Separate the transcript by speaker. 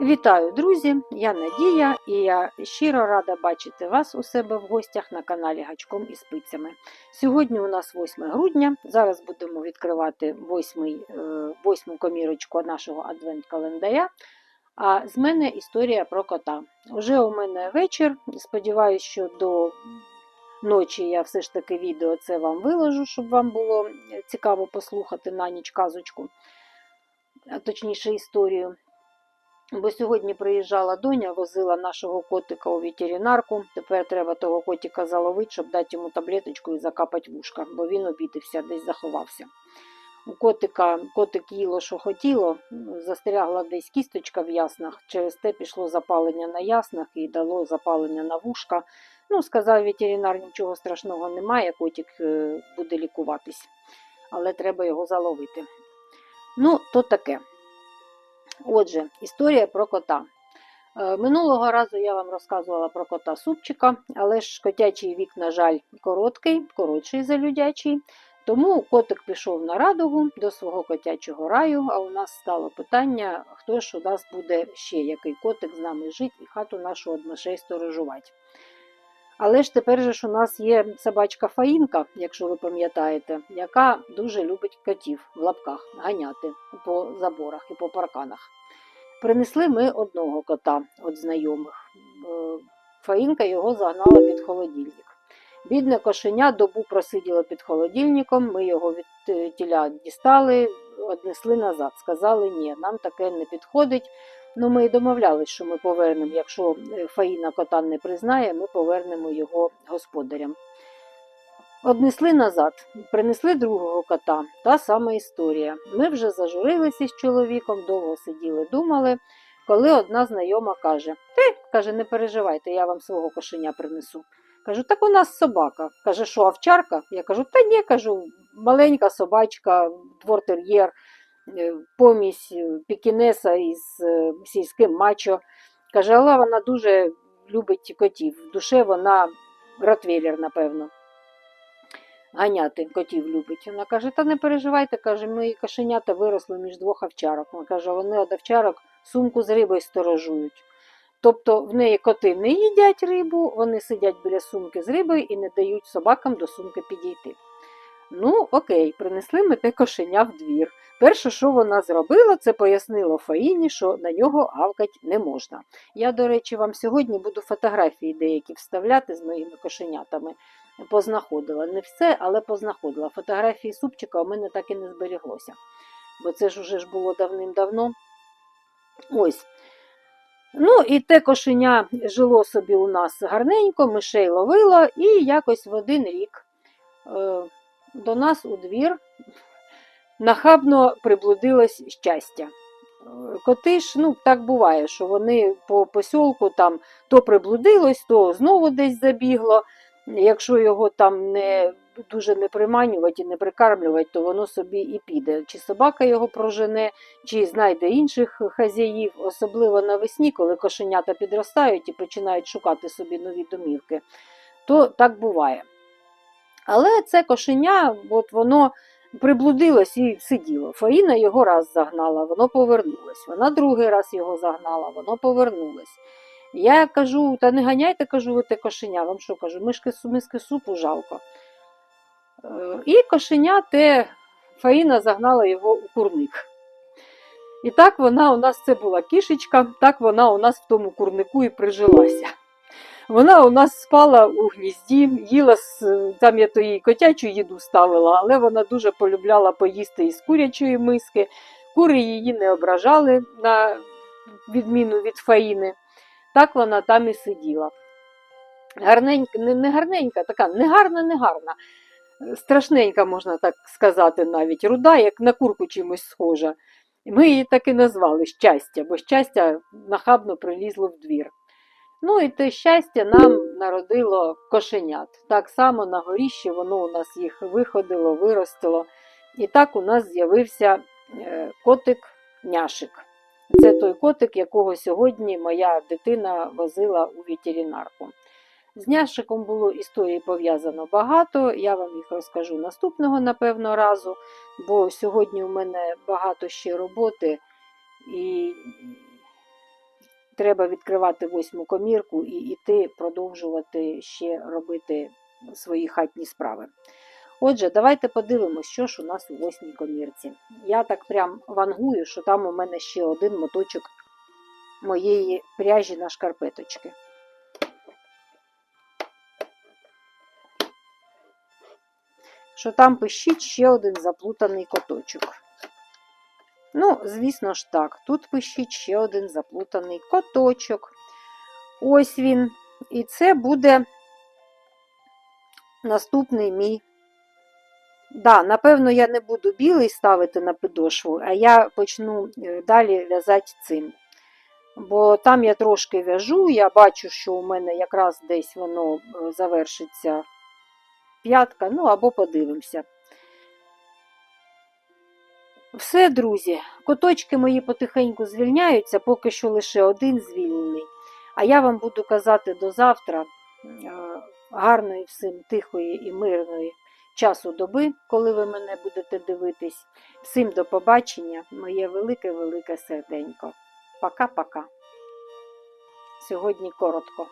Speaker 1: Вітаю, друзі! Я Надія і я щиро рада бачити вас у себе в гостях на каналі Гачком і Спицями. Сьогодні у нас 8 грудня. Зараз будемо відкривати восьмий, е, восьму комірочку нашого адвент-календаря. А з мене історія про кота. Уже у мене вечір. Сподіваюсь, що до ночі я все ж таки відео це вам виложу, щоб вам було цікаво послухати на ніч казочку, точніше історію. Бо сьогодні приїжджала доня, возила нашого котика у ветеринарку. Тепер треба того котика заловити, щоб дати йому таблеточку і закапати вушка, бо він обідався, десь заховався. У котика котик їло, що хотіло, застрягла десь кісточка в яснах, через те пішло запалення на яснах і дало запалення на вушка. Ну, сказав ветеринар, нічого страшного немає, котик е, буде лікуватись, але треба його заловити. Ну, то таке. Отже, історія про кота. Е, Минулого разу я вам розказувала про кота супчика, але ж котячий вік, на жаль, короткий, коротший за людячий. Тому котик пішов на радову до свого котячого раю, а у нас стало питання, хто ж у нас буде ще який котик з нами жити і хату нашу одношей сторожувати. Але ж тепер же ж у нас є собачка Фаїнка, якщо ви пам'ятаєте, яка дуже любить котів в лапках ганяти по заборах і по парканах. Принесли ми одного кота від знайомих. Е, Фаїнка його загнала під холодильник. Бідне кошеня добу просиділо під холодильником, ми його від е, тіля дістали, однесли назад. Сказали, ні, нам таке не підходить. Ну, ми і домовлялись, що ми повернемо, якщо е, Фаїна кота не признає, ми повернемо його господарям. Однесли назад, принесли другого кота, та сама історія. Ми вже зажурилися з чоловіком, довго сиділи, думали, коли одна знайома каже: Ти, каже, не переживайте, я вам свого кошеня принесу. Кажу, так у нас собака. Каже, що овчарка? Я кажу, та ні, кажу, маленька собачка, двортер'єр, е, помість е, пікінеса із е, сільським мачо. Каже, але вона дуже любить котів. В душе вона ротвейлер, напевно. Ганяти котів любить. Вона каже, та не переживайте, каже, мої кошенята виросли між двох овчарок. Вона каже, вони од овчарок сумку з рибою сторожують. Тобто в неї коти не їдять рибу, вони сидять біля сумки з рибою і не дають собакам до сумки підійти. Ну, окей, принесли ми те кошеня в двір. Перше, що вона зробила, це пояснила Фаїні, що на нього гавкать не можна. Я, до речі, вам сьогодні буду фотографії деякі вставляти з моїми кошенятами. Познаходила. Не все, але познаходила. Фотографії супчика у мене так і не зберіглося. Бо це ж уже ж було давним-давно. Ось. Ну, і те кошеня жило собі у нас гарненько, мишей ловило, і якось в один рік е, до нас у двір нахабно приблудилось щастя. Коти ж, ну, так буває, що вони по посілку там то приблудилось, то знову десь забігло. Якщо його там не дуже не приманювати і не прикармлювати, то воно собі і піде. Чи собака його прожене, чи знайде інших хазяїв, особливо навесні, коли кошенята підростають і починають шукати собі нові домівки, то так буває. Але це кошеня, от воно приблудилось і сиділо. Фаїна його раз загнала, воно повернулось. Вона другий раз його загнала, воно повернулось. Я кажу, та не ганяйте, кажу, ви те кошеня. Вам що кажу, мишки, миски супу жалко. Е, І кошеня те Фаїна загнала його у курник. І так вона у нас це була кішечка, так вона у нас в тому курнику і прижилася. Вона у нас спала у гнізді, їла з- там я то їй котячу їду ставила, але вона дуже полюбляла поїсти із курячої миски. Кури її не ображали на відміну від Фаїни. Так вона там і сиділа. Гарненька, не, не гарненька, така негарна, негарна. Страшненька, можна так сказати, навіть руда, як на курку чимось схожа. Ми її так і назвали щастя, бо щастя нахабно прилізло в двір. Ну і те щастя нам народило кошенят. Так само на горіщі воно у нас їх виходило, виростило. І так у нас з'явився е, котик-няшик. Це той котик, якого сьогодні моя дитина возила у ветеринарку. З няшиком було історій пов'язано багато. Я вам їх розкажу наступного, напевно, разу, бо сьогодні у мене багато ще роботи, і треба відкривати восьму комірку і йти продовжувати ще робити свої хатні справи. Отже, давайте подивимося, що ж у нас у восьмій комірці. Я так прям вангую, що там у мене ще один моточок моєї пряжі на шкарпеточки. Що там пищить ще один заплутаний коточок. Ну, звісно ж так, тут пищить ще один заплутаний коточок. Ось він. І це буде наступний мій. Да, напевно, я не буду білий ставити на підошву, а я почну е, далі в'язати цим. Бо там я трошки в'яжу, я бачу, що у мене якраз десь воно е, завершиться п'ятка, ну або подивимося. Все, друзі, коточки мої потихеньку звільняються, поки що лише один звільнений. А я вам буду казати до завтра е, гарної всім тихої і мирної часу доби, коли ви мене будете дивитись. Всім до побачення, моє велике-велике серденько. Пока-пока. Сьогодні коротко.